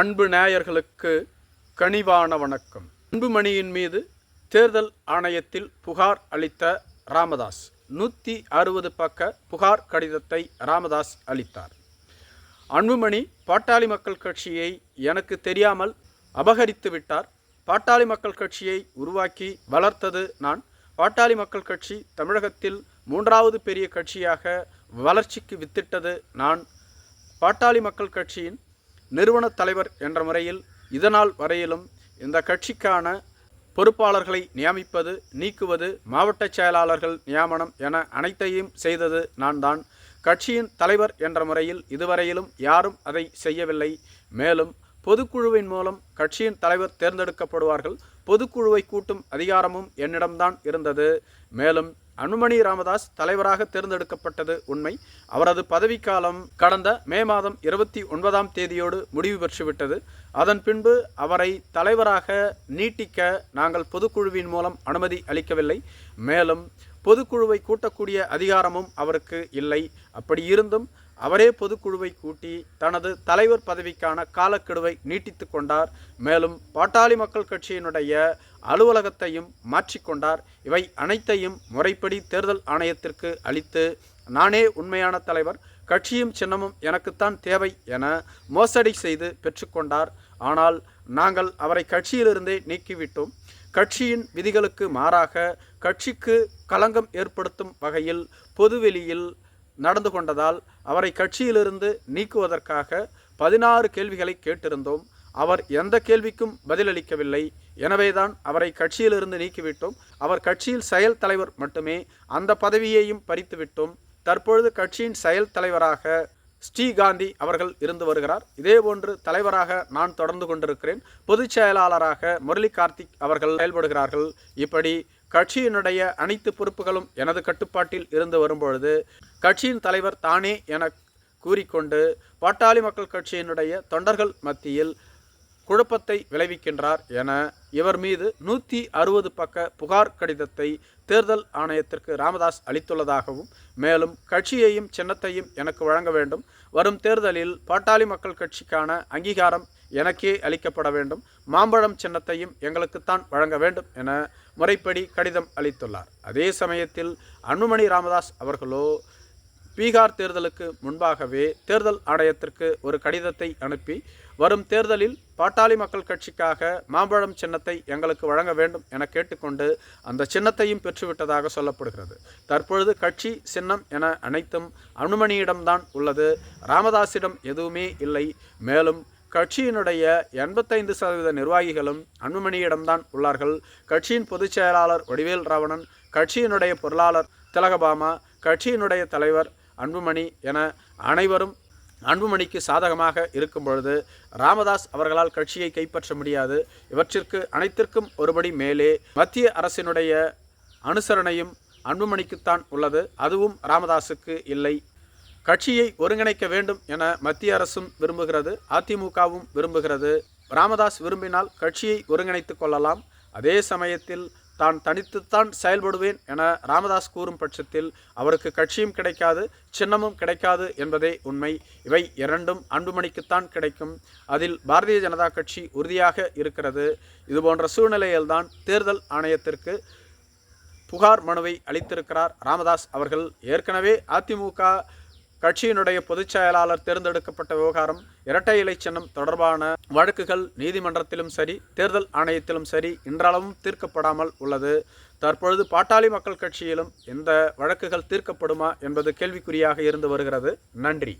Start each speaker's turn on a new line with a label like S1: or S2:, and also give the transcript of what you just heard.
S1: அன்பு நேயர்களுக்கு கனிவான வணக்கம். அன்புமணியின் மீது தேர்தல் ஆணையத்தில் புகார் அளித்த ராமதாஸ் நூற்றி அறுபது பக்க புகார் கடிதத்தை ராமதாஸ் அளித்தார். அன்புமணி பாட்டாளி மக்கள் கட்சியை எனக்கு தெரியாமல் அபகரித்து விட்டார். பாட்டாளி மக்கள் கட்சியை உருவாக்கி வளர்த்தது நான். பாட்டாளி மக்கள் கட்சி தமிழகத்தில் மூன்றாவது பெரிய கட்சியாக வளர்ச்சிக்கு வித்திட்டது நான். பாட்டாளி மக்கள் கட்சியின் நிறுவன தலைவர் என்ற முறையில் இதனால் வரையிலும் இந்த கட்சிக்கான பொறுப்பாளர்களை நியமிப்பது நீக்குவது மாவட்ட செயலாளர்கள் நியமனம் என அனைத்தையும் செய்தது நான் தான் கட்சியின் தலைவர் என்ற முறையில் இதுவரையிலும் யாரும் அதை செய்யவில்லை. மேலும் பொதுக்குழுவின் மூலம் கட்சியின் தலைவர் தேர்ந்தெடுக்கப்படுவார்கள். பொதுக்குழுவை கூட்டும் அதிகாரமும் என்னிடம்தான் இருந்தது. மேலும் அனுமணி ராமதாஸ் தலைவராக தேர்ந்தெடுக்கப்பட்டது உண்மை. அவரது பதவிக்காலம் கடந்த மே மாதம் இருபத்தி ஒன்பதாம் தேதியோடு முடிவு பெற்றுவிட்டது. அதன் பின்பு அவரை தலைவராக நீட்டிக்க நாங்கள் பொதுக்குழுவின் மூலம் அனுமதி அளிக்கவில்லை. மேலும் பொதுக்குழுவை கூட்டக்கூடிய அதிகாரமும் அவருக்கு இல்லை. அப்படி இருந்தும் அவரே பொதுக்குழுவை கூட்டி தனது தலைவர் பதவிக்கான காலக்கெடுவை நீட்டித்து கொண்டார். மேலும் பாட்டாளி மக்கள் கட்சியினுடைய அலுவலகத்தையும் மாற்றிக்கொண்டார் இவை அனைத்தையும் முறைப்படி தேர்தல் ஆணையத்திற்கு அளித்து நானே உண்மையான தலைவர் கட்சியும் சின்னமும் எனக்குத்தான் தேவை என மோசடி செய்து பெற்றுக்கொண்டார் ஆனால் நாங்கள் அவரை கட்சியிலிருந்தே நீக்கிவிட்டோம். கட்சியின் விதிகளுக்கு மாறாக கட்சிக்கு களங்கம் ஏற்படுத்தும் வகையில் பொதுவெளியில் நடந்து கொண்டதால் அவரை கட்சியிலிருந்து நீக்குவதற்காக பதினாறு கேள்விகளை கேட்டிருந்தோம். அவர் எந்த கேள்விக்கும் பதிலளிக்கவில்லை. எனவேதான் அவரை கட்சியிலிருந்து நீக்கிவிட்டோம். அவர் கட்சியில் செயல் தலைவர் மட்டுமே. அந்த பதவியையும் பறித்துவிட்டோம். தற்பொழுது கட்சியின் செயல் தலைவராக ஸ்ரீகாந்தி அவர்கள் இருந்து வருகிறார். இதேபோன்று தலைவராக நான் தொடர்ந்து கொண்டிருக்கிறேன். பொதுச் செயலாளராக முரளி கார்த்திக் அவர்கள் செயல்படுகிறார்கள். இப்படி கட்சியினுடைய அனைத்து பொறுப்புகளும் எனது கட்டுப்பாட்டில் இருந்து வரும்பொழுது கட்சியின் தலைவர் தானே என கூறிக்கொண்டு பாட்டாளி மக்கள் கட்சியினுடைய தொண்டர்கள் மத்தியில் குழப்பத்தை விளைவிக்கின்றார் என இவர் மீது நூற்றி அறுபது பக்க புகார் கடிதத்தை தேர்தல் ஆணையத்திற்கு ராமதாஸ் அளித்துள்ளதாகவும் மேலும் கட்சியையும் சின்னத்தையும் எனக்கு வழங்க வேண்டும். வரும் தேர்தலில் பாட்டாளி மக்கள் கட்சிக்கான அங்கீகாரம் எனக்கே அளிக்கப்பட வேண்டும். மாம்பழம் சின்னத்தையும் எங்களுக்குத்தான் வழங்க வேண்டும் என முறைப்படி கடிதம் அளித்துள்ளார். அதே சமயத்தில் அன்புமணி ராமதாஸ் அவர்களோ பீகார் தேர்தலுக்கு முன்பாகவே தேர்தல் ஆணையத்திற்கு ஒரு கடிதத்தை அனுப்பி வரும் தேர்தலில் பாட்டாளி மக்கள் கட்சிக்காக மாம்பழம் சின்னத்தை எங்களுக்கு வழங்க வேண்டும் என கேட்டுக்கொண்டு அந்த சின்னத்தையும் பெற்றுவிட்டதாக சொல்லப்படுகிறது. தற்பொழுது கட்சி சின்னம் என அனைத்தும் அனுமணியிடம்தான் உள்ளது. ராமதாஸிடம் எதுவுமே இல்லை. மேலும் கட்சியினுடைய எண்பத்தைந்து சதவீத நிர்வாகிகளும் அன்புமணியிடம்தான் உள்ளார்கள். கட்சியின் பொதுச் செயலாளர் வடிவேல் ராவணன் கட்சியினுடைய பொருளாளர் திலகபாமா கட்சியினுடைய தலைவர் அன்புமணி என அனைவரும் அன்புமணிக்கு சாதகமாக இருக்கும் பொழுது ராமதாஸ் அவர்களால் கட்சியை கைப்பற்ற முடியாது. இவற்றிற்கு அனைத்திற்கும் ஒருபடி மேலே மத்திய அரசினுடைய அனுசரணையும் அன்புமணிக்குத்தான் உள்ளது. அதுவும் ராமதாஸுக்கு இல்லை. கட்சியை ஒருங்கிணைக்க வேண்டும் என மத்திய அரசும் விரும்புகிறது. அதிமுகவும் விரும்புகிறது. ராமதாஸ் விரும்பினால் கட்சியை ஒருங்கிணைத்து கொள்ளலாம். அதே சமயத்தில் தான் தனித்துத்தான் செயல்படுவேன் என ராமதாஸ் கூறும் பட்சத்தில் அவருக்கு கட்சியும் கிடைக்காது சின்னமும் கிடைக்காது என்பதே உண்மை. இவை இரண்டும் அன்புமணிக்குத்தான் கிடைக்கும். அதில் பாரதிய ஜனதா கட்சி உறுதியாக இருக்கிறது. இதுபோன்ற சூழ்நிலையில்தான் தேர்தல் ஆணையத்திற்கு புகார் மனுவை அளித்திருக்கிறார் ராமதாஸ் அவர்கள். ஏற்கனவே அதிமுக கட்சியினுடைய பொதுச் செயலாளர் தேர்ந்தெடுக்கப்பட்ட விவகாரம் இரட்டை இலை சின்னம் தொடர்பான வழக்குகள் நீதிமன்றத்திலும் சரி தேர்தல் ஆணையத்திலும் சரி இன்றளவும் தீர்க்கப்படாமல் உள்ளது. தற்பொழுது பாட்டாளி மக்கள் கட்சியிலும் இந்த வழக்குகள் தீர்க்கப்படுமா என்பது கேள்விக்குறியாக இருந்து வருகிறது. நன்றி.